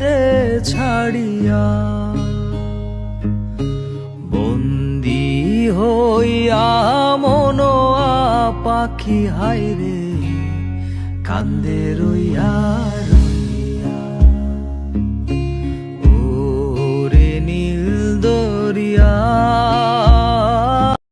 দে ছাড়িয়া। বন্দি হইয়া মনোয়া পাখি হাইরে কান্দে রইয়া